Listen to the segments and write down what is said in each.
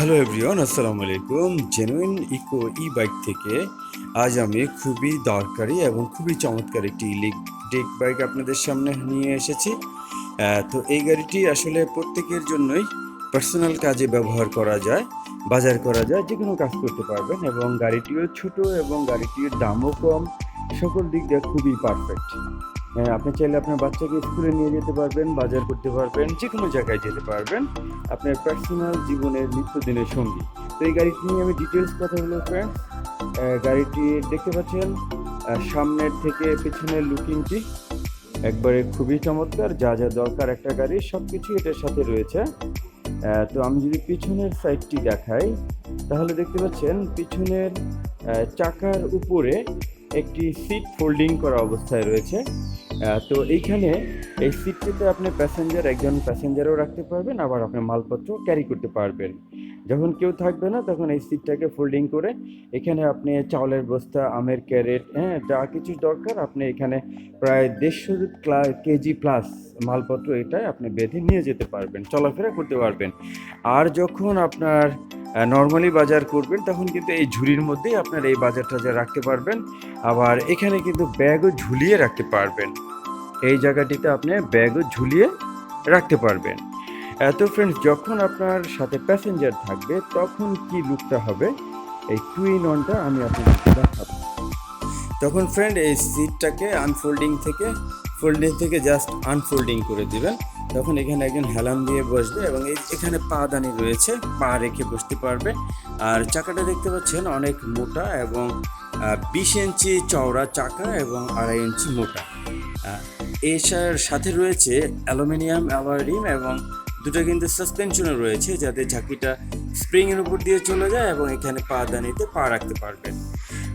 Hello everyone আসসালামু আলাইকুম genuine eco ই bike থেকে আজ আমি খুবই দরকারি এবং খুবই চমৎকার একটি ইলেকট্রিক বাইক আপনাদের সামনে নিয়ে এসেছি। তো এই গাড়িটি আসলে প্রত্যেকের জন্যই পার্সোনাল কাজে ব্যবহার করা যায়, বাজার করা যায় যে কোনো কাজ করতে পারবেন এবং গাড়িটিও ছোট এবং গাড়িটির দামও কম। সকল দিক দিয়ে খুবই পারফেক্ট আপনি চাইলে আপনার বাচ্চাকে স্কুলে নিয়ে যেতে পারবেন, বাজার করতে পারবেন যে কোনো জায়গায় যেতে পারবেন। আপনার পার্সোনাল জীবনের নিত্যদিনের সঙ্গী। তো এই গাড়িটি নিয়ে আমি ডিটেলস কথা বলব ফ্রেন্ড গাড়িটি দেখতে পাচ্ছেন? সামনের থেকে পেছনের লুকিংটি একবারে খুবই চমৎকার, যা যা দরকার একটা গাড়ি সব কিছু এটার সাথে রয়েছে। তো আমি যদি পিছনের সাইডটি দেখাই, তাহলে দেখতে পাচ্ছেন, পিছনের চাকার উপরে একটি সিট ফোল্ডিং করা অবস্থায় রয়েছে। তো এইখানে এই সিটটিতে আপনি প্যাসেঞ্জার একজন প্যাসেঞ্জারও রাখতে পারবেন, আবার আপনি মালপত্র ক্যারি করতে পারবেন। যখন কেউ থাকবে না, তখন এই সিটটাকে ফোল্ডিং করে এখানে আপনি চাউলের বস্তা, আমের ক্যারেট হ্যাঁ যা কিছু দরকার, আপনি এখানে প্রায় দেড়শো কেজি প্লাস মালপত্র এটাই আপনি বেঁধে নিয়ে যেতে পারবেন, চলাফেরা করতে পারবেন। আর যখন আপনার নর্মালি বাজার করবেন, তখন কিন্তু এই ঝুড়ির মধ্যেই আপনার এই বাজার টাজার রাখতে পারবেন, আবার এখানে কিন্তু ব্যাগও ঝুলিয়ে রাখতে পারবেন। এই জায়গাটিতে আপনি ব্যাগও ঝুলিয়ে রাখতে পারবেন। এত ফ্রেন্ডস যখন আপনার সাথে প্যাসেঞ্জার থাকবে, তখন কি লুকটা হবে? এই টুইন অনটা আমি আপনাদের দেখাবো। তখন ফ্রেন্ড এই সিটটাকে আনফোল্ডিং থেকে ফোল্ডিং থেকে জাস্ট আনফোল্ডিং করে দিবেন। তখন এখানে একজন হেলান দিয়ে বসবে এবং এই এখানে পা দানি রয়েছে, পা রেখে বসতে পারবে। আর চাকাটা দেখতে পাচ্ছেন, অনেক মোটা এবং বিশ ইঞ্চি চওড়া চাকা এবং আড়াই ইঞ্চি মোটা। এর সাথে রয়েছে অ্যালুমিনিয়াম অ্যালয় রিম এবং দুটো কিন্তু সাসপেনশনও রয়েছে যাতে ঝাঁকিটা স্প্রিংয়ের উপর দিয়ে চলে যায় এবং এখানে পা দানিতে পা রাখতে পারবেন।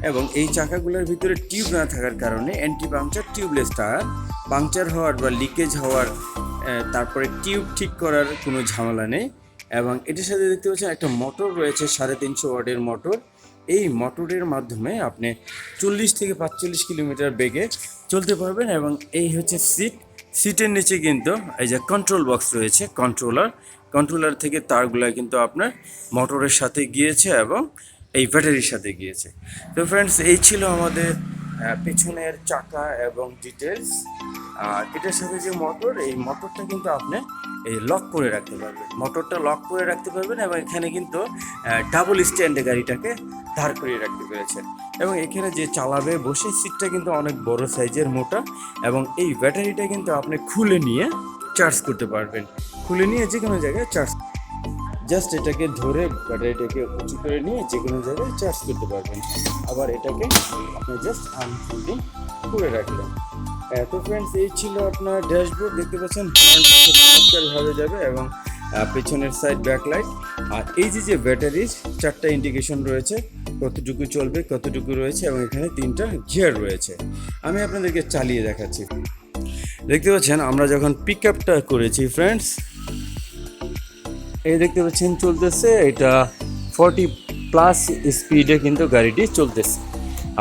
এবং এই চাকাগুলোর ভিতরে টিউব না থাকার কারণে anti puncture tubeless tyre puncture হওয়ার বা লিকেজ হওয়ার তারপরে টিউব ঠিক করার কোনো ঝামেলা নেই। এবং এটির সাথে দেখতে পাচ্ছেন একটা মোটর রয়েছে, সাড়ে তিনশো ওয়াটের মোটর। এই মোটরের মাধ্যমে আপনি চল্লিশ থেকে পাঁচচল্লিশ কিলোমিটার বেগে চলতে পারবেন এবং এই হচ্ছে সিট। সিটের নিচে কিন্তু এই যে কন্ট্রোল বক্স রয়েছে কন্ট্রোলার কন্ট্রোলার থেকে তারগুলো কিন্তু আপনার মোটরের সাথে গিয়েছে এবং এই ব্যাটারির সাথে গিয়েছে। তো ফ্রেন্ডস এই ছিল আমাদের পেছনের চাকা এবং ডিটেলস আর এটার সাথে যে মোটর এই মোটরটা কিন্তু আপনি, এই লক করে রাখতে পারবেন। মোটরটা লক করে রাখতে পারবেন এবং এখানে কিন্তু ডাবল স্ট্যান্ডে গাড়িটাকে দাঁড় করিয়ে রাখতে পেরেছেন। এবং এখানে যে চালাবে বসে সিটটা কিন্তু অনেক বড় সাইজের মোটা এবং এই ব্যাটারিটা কিন্তু আপনি খুলে নিয়ে চার্জ করতে পারবেন। খুলে নিয়ে যে কোনো জায়গায় চার্জ জাস্ট এটাকে ধরে ব্যাটারিটাকে উঁচু করে নিয়ে যে কোনো জায়গায় চার্জ করতে পারবেন। আবার এটাকে আপনি জাস্ট আনফোল্ডিং করে রাখলেন আহ, তো ফ্রেন্ডস এই ছিল আপনার ড্যাশবোর্ড দেখতে পাচ্ছেন খুব যাবে এবং পেছনের সাইড ব্যাকলাইট আর এই যে যে ব্যাটারির চারটা ইন্ডিকেশন রয়েছে, কতটুকু চলবে, কতটুকু রয়েছে, এবং এখানে তিনটা গিয়ার রয়েছে। আমি আপনাদেরকে চালিয়ে দেখাচ্ছি। দেখতে পাচ্ছেন, আমরা যখন পিক আপটা করেছি ফ্রেন্ডস এই দেখতে পাচ্ছেন, চলতেছে এটা ফর্টি প্লাস স্পিডে কিন্তু গাড়িটি চলতেছে।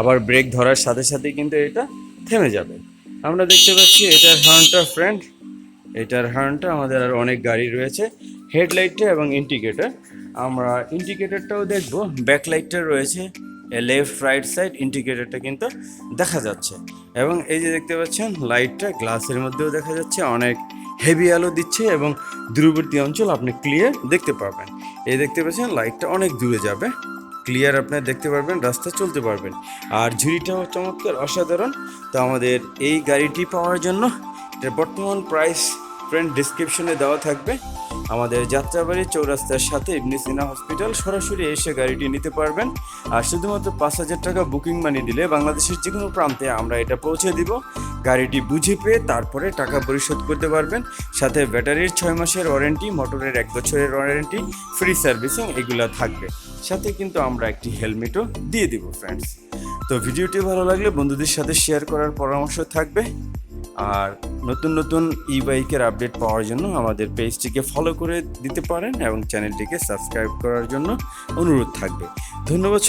আবার ব্রেক ধরার সাথে সাথে কিন্তু এটা থেমে যাবে। আমরা দেখতে পাচ্ছি, এটার হর্নটা ফ্রেন্ড এটার হর্নটা আমাদের আর অনেক গাড়ি রয়েছে, হেডলাইটটা এবং ইন্ডিকেটার। আমরা ইন্ডিকেটারটাও দেখব, ব্যাকলাইটটা রয়েছে লেফট রাইট সাইড ইন্ডিকেটারটা কিন্তু দেখা যাচ্ছে। এবং এই যে দেখতে পাচ্ছেন, লাইটটা গ্লাসের মধ্যেও দেখা যাচ্ছে, অনেক হেভি আলো দিচ্ছে এবং দূরবর্তী অঞ্চল আপনি ক্লিয়ার দেখতে পাবেন এই দেখতে পাচ্ছেন, লাইটটা অনেক দূরে যাবে। ক্লিয়ার আপনি দেখতে পারবেন, রাস্তা চলতে পারবেন। আর ঝুড়িটাও চমৎকার, অসাধারণ। তো আমাদের এই গাড়িটি পাওয়ার জন্য, এটার বর্তমান প্রাইস ফ্রেন্ড ডিসক্রিপশনে দেওয়া থাকবে। আমাদের যাত্রাবাড়ি চৌরাস্তার সাথে ইবনে সিনা হসপিটাল সরাসরি এসে গাড়িটি নিতে পারবেন। আর শুধুমাত্র পাঁচ হাজার টাকা বুকিং মানি দিলে বাংলাদেশের যে কোনো প্রান্তে আমরা এটা পৌঁছে দিব। গাড়িটি বুঝে পেয়ে তারপরে টাকা পরিশোধ করতে পারবেন। সাথে ব্যাটারির ছয় মাসের ওয়ারেন্টি মোটরের এক বছরের ওয়ারেন্টি ফ্রি সার্ভিসিং এগুলো থাকবে। সাথে কিন্তু আমরা একটি হেলমেটও দিয়ে দিব ফ্রেন্ডস তো ভিডিওটি ভালো লাগলে বন্ধুদের সাথে শেয়ার করার পরামর্শ থাকবে। আর নতুন নতুন ই বাইকের আপডেট পাওয়ার জন্য আমাদের পেজটিকে ফলো করে দিতে পারেন এবং চ্যানেলটিকে সাবস্ক্রাইব করার জন্য অনুরোধ থাকবে। ধন্যবাদ